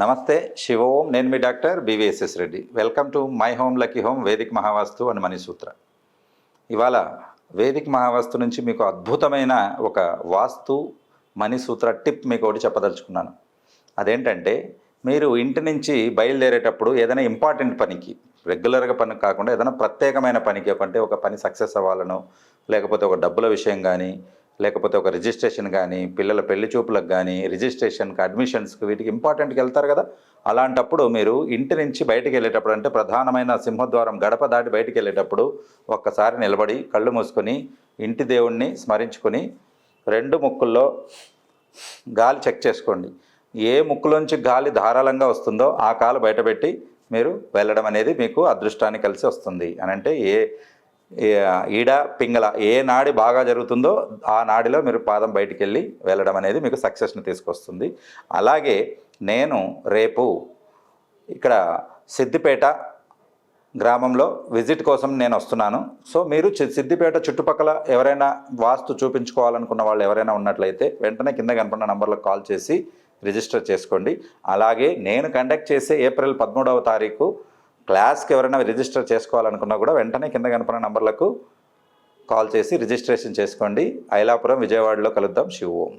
నమస్తే శివ ఓం. నేను మీ doctor BVSS Reddy. Welcome to my home lucky home Vedic Mahavastu అని మణిసూత్ర ఇవాళ వేదిక్ మహావాస్తు నుంచి మీకు అద్భుతమైన ఒక వాస్తు మణిసూత్ర టిప్ మీకు ఒకటి చెప్పదలుచుకున్నాను. అదేంటంటే మీరు ఇంటి నుంచి బయలుదేరేటప్పుడు ఏదైనా ఇంపార్టెంట్ పనికి రెగ్యులర్గా పని కాకుండా ఏదైనా ప్రత్యేకమైన పనికి అంటే ఒక పని సక్సెస్ అవ్వాలనో లేకపోతే ఒక డబ్బుల విషయం కానీ లేకపోతే ఒక రిజిస్ట్రేషన్ కానీ పిల్లల పెళ్ళి చూపులకు కానీ రిజిస్ట్రేషన్కి అడ్మిషన్స్కి వీటికి ఇంపార్టెంట్కి వెళ్తారు కదా? అలాంటప్పుడు మీరు ఇంటి నుంచి బయటికి వెళ్ళేటప్పుడు అంటే ప్రధానమైన సింహద్వారం గడప దాటి బయటికి వెళ్ళేటప్పుడు ఒక్కసారి నిలబడి కళ్ళు మూసుకొని ఇంటి దేవుణ్ణి స్మరించుకొని రెండు ముక్కుల్లో గాలి చెక్ చేసుకోండి. ఏ ముక్కులోంచి గాలి ధారాళంగా వస్తుందో ఆ కాలు బయటపెట్టి మీరు వెళ్ళడం అనేది మీకు అదృష్టాన్ని కలిసి వస్తుంది. అని అంటే ఏ ఏ- ఈడ పింగళ ఏ నాడి బాగా జరుగుతుందో ఆ నాడిలో మీరు పాదం బయటికి వెళ్ళి వెళ్ళడం అనేది మీకు సక్సెస్ని తీసుకొస్తుంది. అలాగే నేను రేపు ఇక్కడ సిద్దిపేట గ్రామంలో విజిట్ కోసం నేను వస్తున్నాను. సో మీరు సిద్దిపేట చుట్టుపక్కల ఎవరైనా వాస్తు చూపించుకోవాలనుకున్న వాళ్ళు ఎవరైనా ఉన్నట్లయితే వెంటనే కింద కనపడిన నంబర్లకు కాల్ చేసి రిజిస్టర్ చేసుకోండి. అలాగే నేను కండక్ట్ చేసే ఏప్రిల్ పదమూడవ తారీఖు క్లాస్కి ఎవరైనా రిజిస్టర్ చేసుకోవాలనుకున్నా కూడా వెంటనే కింద కనపడిన నంబర్లకు కాల్ చేసి రిజిస్ట్రేషన్ చేసుకోండి. ఐలాపురం విజయవాడలో కలుద్దాం. శివ. ఓం